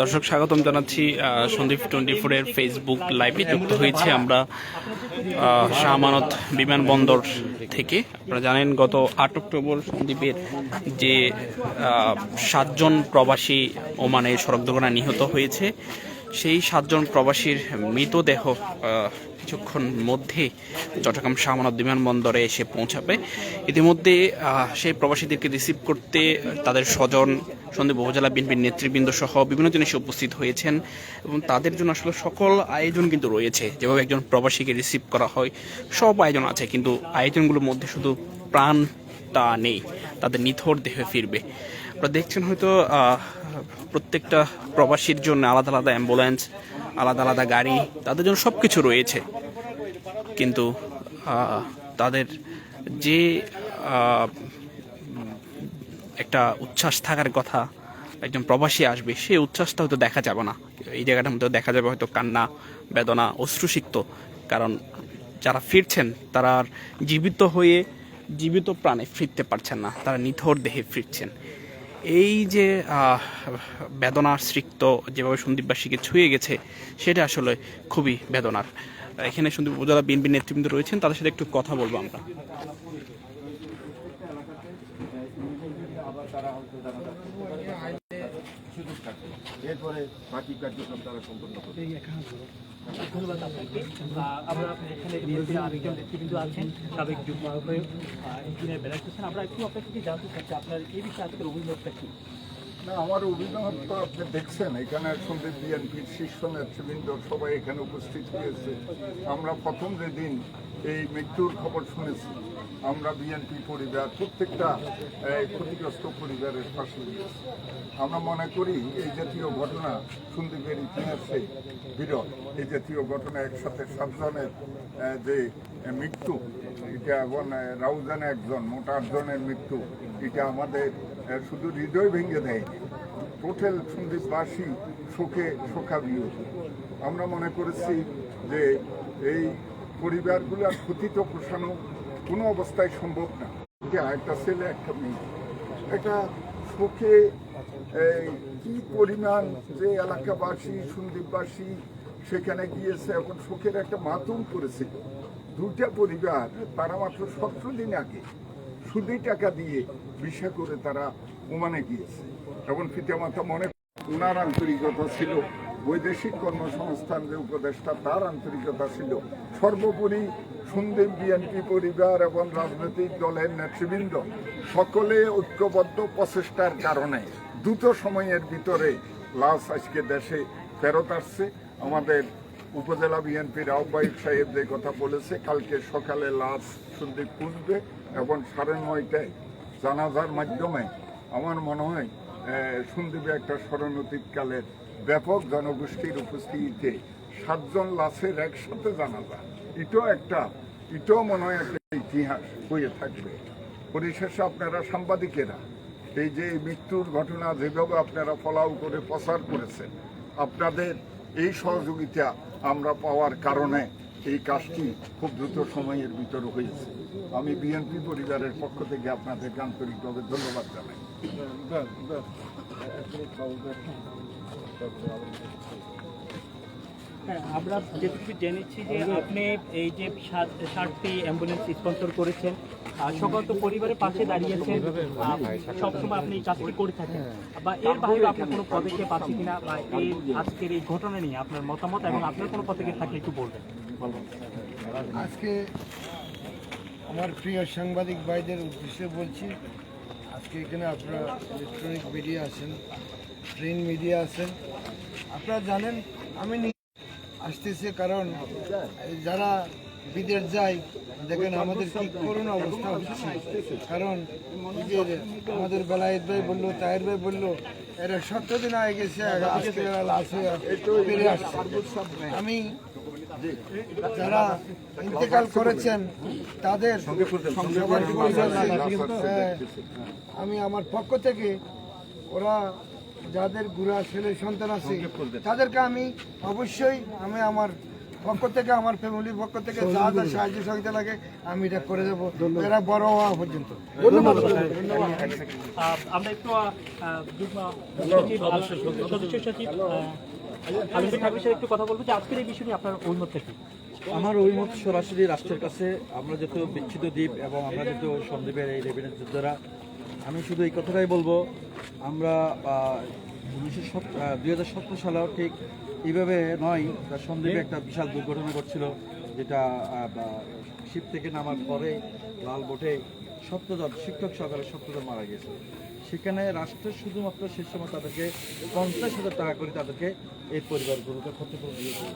দর্শক, স্বাগতম জানাচ্ছি সন্দীপ টোয়েন্টি ফোরের ফেসবুক লাইভে যুক্ত হয়েছে আমরা শাহমানত বিমানবন্দর থেকে। আপনারা জানেন, গত আট অক্টোবর সন্দীপের যে সাতজন প্রবাসী ওমানে সড়ক দুর্ঘটনা নিহত হয়েছে। সেই সাতজন প্রবাসীর মৃতদেহ কিছুক্ষণ মধ্যে চট্টগ্রাম শাহ আমানত বিমানবন্দরে এসে পৌঁছাবে। ইতিমধ্যে সেই প্রবাসীদেরকে রিসিভ করতে তাদের স্বজন, সন্দীপ উপজেলা বিএনপির নেতৃবৃন্দ সহ বিভিন্ন জন এসে উপস্থিত হয়েছেন এবং তাদের জন্য আসলে সকল আয়োজন কিন্তু রয়েছে। যেভাবে একজন প্রবাসীকে রিসিভ করা হয়, সব আয়োজন আছে, কিন্তু আয়োজনগুলোর মধ্যে শুধু প্রাণটা নেই, তাদের নিথর দেহে ফিরবে। আপনারা দেখছেন হয়তো প্রত্যেকটা প্রবাসীর জন্য আলাদা আলাদা অ্যাম্বুলেন্স আলাদা আলাদা গাড়ি, তাদের জন্য সব কিছু রয়েছে। কিন্তু তাদের যে একটা উচ্ছ্বাস থাকার কথা, একজন প্রবাসী আসবে সেই উচ্ছ্বাসটা হয়তো দেখা যাবে না। এই জায়গাটার মধ্যে দেখা যাবে হয়তো কান্না, বেদনা, অশ্রুসিক্ত। কারণ, যারা ফিরছেন, তারা জীবিত হয়ে, জীবিত প্রাণে ফিরতে পারছেন না। তারা নিথর দেহে ফিরছেন। এই যে বেদনার সৃক্ত যেভাবে সন্দীপবাসীকে ছুঁয়ে গেছে, সেটা আসলে খুবই বেদনার। এখানে সন্দীপ উপজেলা বিএনপি নেতৃবৃন্দ রয়েছেন, তাদের সাথে একটু কথা বলব আমরা আবার তারা হয়তো জানাজা সুযোগ থাকে এরপরে বাকি কার্যক্রম তারা সম্পন্ন করবে। ধন্যবাদ আপনাকে। আমরা এখানে আছেন, সাবেক যুগ্ম ইঞ্জিনিয়ার বেড়াচ্ছেন আমরা একটু আপনার জানতে চাচ্ছি, আপনার এই বিষয়ে আজকের অভিযোগটা কি? না আমার অভিনব তো আপনি দেখছেন এখানে সন্দীপ বিএনপির শীর্ষ নেতৃবৃন্দ সবাই এখানে উপস্থিত হয়েছে। আমরা প্রথম যেদিন এই মৃত্যুর খবর শুনেছি আমরা বিএনপি পরিবার প্রত্যেকটা ক্ষতিগ্রস্ত পরিবারের পাশে আমরা মনে করি এই জাতীয় ঘটনা সন্দীপের ইতিহাসে বিরল। এই জাতীয় ঘটনা একসাথে সাতজনের যে মৃত্যু এটা আহ, রাউজানে একজন মোট আটজনের মৃত্যু এটা আমাদের শুধু হৃদয় ভেঙে দেয়নি টোটাল সন্দীপবাসী শোকে শোকাবিহত আমরা মনে করেছি যে এই পরিবারগুলোর ক্ষতি তো পোষানো কোনো অবস্থায় সম্ভব না। এটা একটা ছেলে, একটা মেয়ে। একটা শোকে কি পরিমাণ যে এলাকাবাসী সন্দীপবাসী সেখানে গিয়েছে, এখন শোকের একটা মাতুম করেছে। দুটা পরিবার, তারা মাত্র সতেরো দিন আগে সুদি টাকা দিয়ে ভিসা করে তারা ওমানে গিয়েছে। এবং পিতামাতা মনে ওনার আন্তরিকতা ছিল, বৈদেশিক কর্মসংস্থান যে উপদেষ্টা, তার আন্তরিকতা ছিল। সর্বোপরি সন্দীপ বিএনপি পরিবার এবং রাজনৈতিক দলের নেতৃবৃন্দ সকলে ঐক্যবদ্ধ প্রচেষ্টার কারণে দ্রুত সময়ের ভিতরে লাশ আজকে দেশে ফেরত আসছে। আমাদের উপজেলা বিএনপির আহ্বায়ক সাহেব যে কথা বলেছে, কালকে সকালে লাশ সন্দীপ পুষবে এবং সাড়ে নয়টায় জানাজার মাধ্যমে আমার মনে হয় সন্দীপে একটা স্মরণতীতকালের ব্যাপক জনগোষ্ঠীর উপস্থিতিতে সাতজন লাশের একসাথে জানাজা। এটাও একটা, এটাও মনে হয় একটা ইতিহাস হয়ে থাকবে। পরিশেষে আপনারা সাংবাদিকেরা, এই যে মৃত্যুর ঘটনা যেভাবে আপনারা ফলাও করে প্রচার করেছেন, আপনাদের এই সহযোগিতা আমরা পাওয়ার কারণে এই কাজটি খুব দ্রুত সময়ের ভিতরে হয়েছে। আমি বিএনপি পরিবারের পক্ষ থেকে আপনাদেরকে আন্তরিকভাবে ধন্যবাদ জানাই। হ্যাঁ আমরা যেটুকু জেনেছি যে আপনি এই যে সাত- ষাটটি অ্যাম্বুলেন্স স্পন্সর করেছেন সকল তো পরিবারের পাশে দাঁড়িয়েছেন সবসময় আপনি এই কাজটি করে থাকেন। বা এর বাইরে আপনার কোনো পদক্ষেপ আছে কিনা? বা এই আজকের এই ঘটনা নিয়ে আপনার মতামত এবং আপনার কোনো পদক্ষেপ থাকলে একটু বলবেন। আজকে আমার প্রিয় সাংবাদিক ভাইদের উদ্দেশ্যে বলছি, আজকে এখানে আপনারা ইলেকট্রনিক মিডিয়া আছেন প্রিন্ট মিডিয়া আছেন। আপনারা জানেন, আমি আসতেছে কারণ, যারা বিদেশ যাই দেখেন আমাদের কি করুণ অবস্থা হচ্ছে। কারণ আমাদের বেলায়েত ভাই বলল তাহের ভাই বলল এরা সত্তর দিন আগে গেছে আমি যারা ইন্তেকাল করেছেন তাদের হ্যাঁ, আমি আমার পক্ষ থেকে ওরা যাদের গুড়া ছেলে সন্তান আছে তাদেরকে আমি অবশ্যই আমি আমার পক্ষ থেকে আমার ফ্যামিলির পক্ষ থেকে যা যা সাহায্য সহযোগিতা লাগে আমি এটা করে দেবো। এরা বড় হওয়া পর্যন্ত। ধন্যবাদ। আমরা একটু সদস্য সচিব একটু কথা বলব যে আজকের এই বিষয় নিয়ে আপনার অভিমতটা কি? আমার অভিমত সরাসরি রাষ্ট্রের কাছে আমরা যেহেতু বিচ্ছিন্ন দ্বীপ এবং আমরা যেহেতু সন্দীপের এই রেভিনিউ যোদ্ধারা আমি শুধু এই কথাটাই বলব আমরা উনিশশো সতেরো সালেও ঠিক এইভাবে নয়। তা সন্দীপে একটা বিশাল দুর্ঘটনা ঘটছিল, যেটা শিব থেকে নামার পরে লাল বোটে সপ্তদল শিক্ষক সহকারে সপ্তদল মারা গেছে সেখানে রাষ্ট্রের শুধুমাত্র সে সময় তাদেরকে পঞ্চাশ হাজার টাকা করে তাদেরকে এই পরিবারগুলোকে ক্ষতিপূরণ দিয়েছে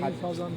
Hadi. Kazandı.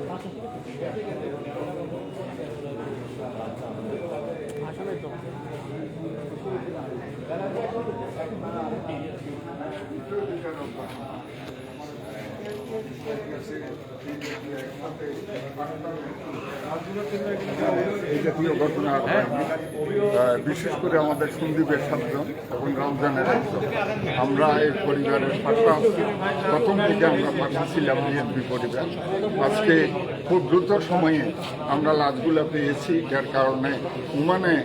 আসলে তো Thank you. বিশেষ করে আমাদের সন্দীপের সাতজন এবং রমজানের একজন। আমরা এই পরিবারের পাশে প্রথম থেকে আমরা পাশে ছিলাম বিএনপি পরিবার। আজকে খুব দ্রুত সময়ে আমরা লাশগুলো পেয়েছি, যার কারণে উমানে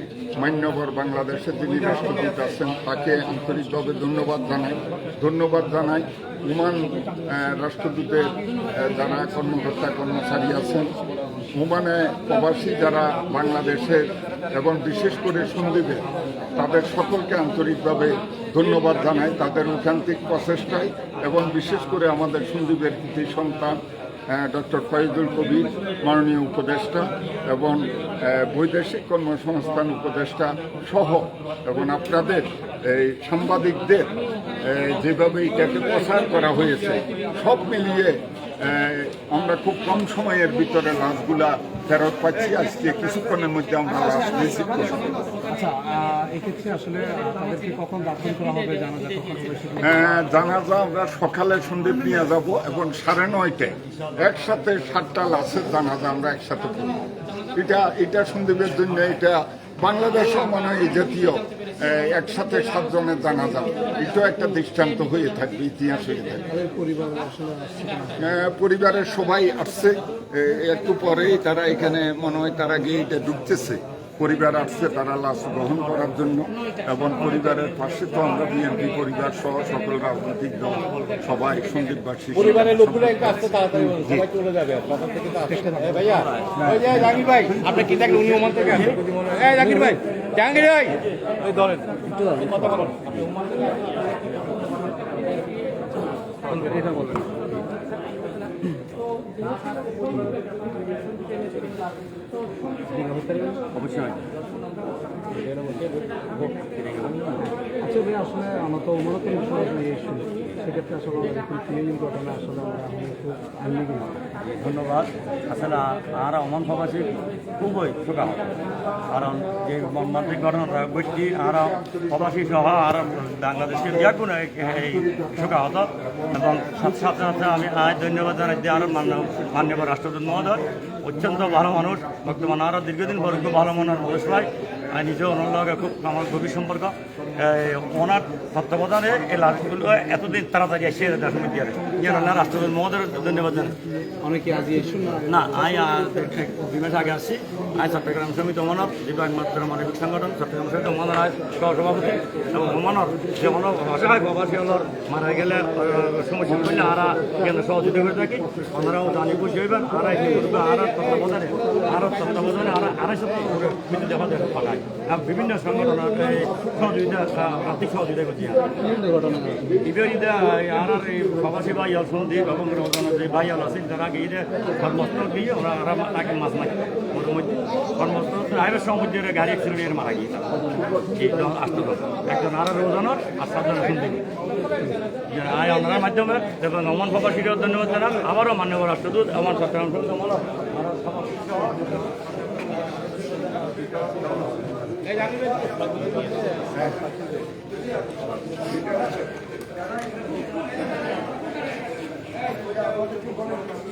মান্যবর বাংলাদেশের যিনি রাষ্ট্রদূত আছেন, তাকে আন্তরিকভাবে ধন্যবাদ জানাই। ধন্যবাদ জানাই। আহ, রাষ্ট্রদূতের যারা কর্মকর্তা কর্মচারী আছেন ওমানে প্রবাসী যারা বাংলাদেশের এবং বিশেষ করে সন্দীপের তাদের সকলকে আন্তরিকভাবে ধন্যবাদ জানাই তাদের ঐকান্তিক প্রচেষ্টায় এবং বিশেষ করে আমাদের সন্দীপের কৃতি সন্তান ডক্টর ফয়জুল কবির মাননীয় উপদেষ্টা এবং বৈদেশিক কর্মসংস্থান উপদেষ্টা সহ এবং আপনাদের এই সাংবাদিকদের যেভাবে এটাকে প্রচার করা হয়েছে সব মিলিয়ে আমরা খুব কম সময়ের ভিতরে লাশগুলা ফেরত পাচ্ছি। আজকে কিছুক্ষণের মধ্যে আমরা লাশ রিসিভ করব। আচ্ছা হ্যাঁ, জানাজা আমরা সকালে সন্দীপ নিয়ে যাব এবং সাড়ে নয়টায় একসাথে সাতটা লাশের জানাজা আমরা একসাথে করব। এটা এটা সন্দীপের জন্য এটা বাংলাদেশে মনে হয় জাতীয় একসাথে সাতজনের জানা যাবে। এটাও একটা দৃষ্টান্ত হয়ে থাকবে, ইতিহাস হয়ে থাকবে। পরিবারের সবাই আসছে একটু পরেই তারা এখানে মনে হয় তারা গিয়ে এটা ঢুকতেছে। পরিবার আসছে তারা লাশ গ্রহণ করার জন্য এবং পরিবারের পাশে তো আমরা বিএনপি পরিবার সহ সকল রাজনৈতিক দল সবাই সন্দীপবাসী পরিবারের লোকগুলো একটু আসতে তাড়াতাড়ি সবাই চলে যাবে ভাইয়া ওই যে জাহাঙ্গীর ভাই আপনি কি দেখলেন উনি ওমান থেকে এই জাহাঙ্গীর ভাই জাহাঙ্গীর ভাই। ওই ধরেন কথা বলুন। আচ্ছা ভাই, আসলে আমার তো মনে করি সরাসরি এসেছি। সেক্ষেত্রে আসলে ঘটনা আসলে আমরা এখন একটু আনলি ধন্যবাদ। আসলে আর অমন প্রবাসী খুবই শোকাহত কারণ যে মর্মান্তিক ঘটনাটা ঘটছি, আর প্রবাসী সহ আর বাংলাদেশের যে কোনো এই শোকাহত এবং সাথে সাথে সাথে আমি আজ ধন্যবাদ জানাচ্ছি আর মান্য মাননীয় রাষ্ট্রদূত মহোদয়। অত্যন্ত ভালো মানুষ, বর্তমানে আরও দীর্ঘদিন পর্যন্ত ভালো মানুষ ভাই। আমি নিজেও ওনার লগে খুব আমার গভীর সম্পর্ক। ওনার তত্ত্বাবধানে এই লাশগুলো এতদিন তাড়াতাড়ি এসে দেশের মধ্যে যেন রাষ্ট্রদূত মহোদয় ধন্যবাদ জানাই। অনেকে আজ না। আমি দুই মাস আগে আসছি। আমি চট্টগ্রাম সমিতি অমানত দিবাং মাত্র মানবিক সংগঠন চট্টগ্রাম সমিতি অমানের আজ সভাপতি এবং অমানত যে অন অসহায় প্রবাসী হলর মারা গেলে সমস্যা করলে আরা কেন্দ্র সহযোগিতা করে থাকি। ওনারাও জানি খুশি হইবেন। আর করবে আর তত্ত্বাবধানে আর তত্ত্বাবধানে আর আড়াইশো বিদ্যুৎ দেখা যায় পাঠায় আর বিভিন্ন সংগঠন সহযোগিতা আর্থিক সহযোগিতা করছি আর এই প্রবাসী ভাই হল সন্দীপ এবং যে ভাই হল আছে তারা গিয়ে কর্মস্থল গিয়ে ওরা ওরা আগে মাছ মারি মোটামুটি কর্মস্থল হাইওয়ে সমুদ্রের গাড়ি অ্যাক্সিডেন্টের মারা গিয়ে দল আসতে একজন আর রোজানার আর সাতজন আয় ওনার মাধ্যমে এবং অমন প্রবাসীকেও ধন্যবাদ জানান আবারও মান্যবর রাষ্ট্রদূত আমার সমিতি Thank you.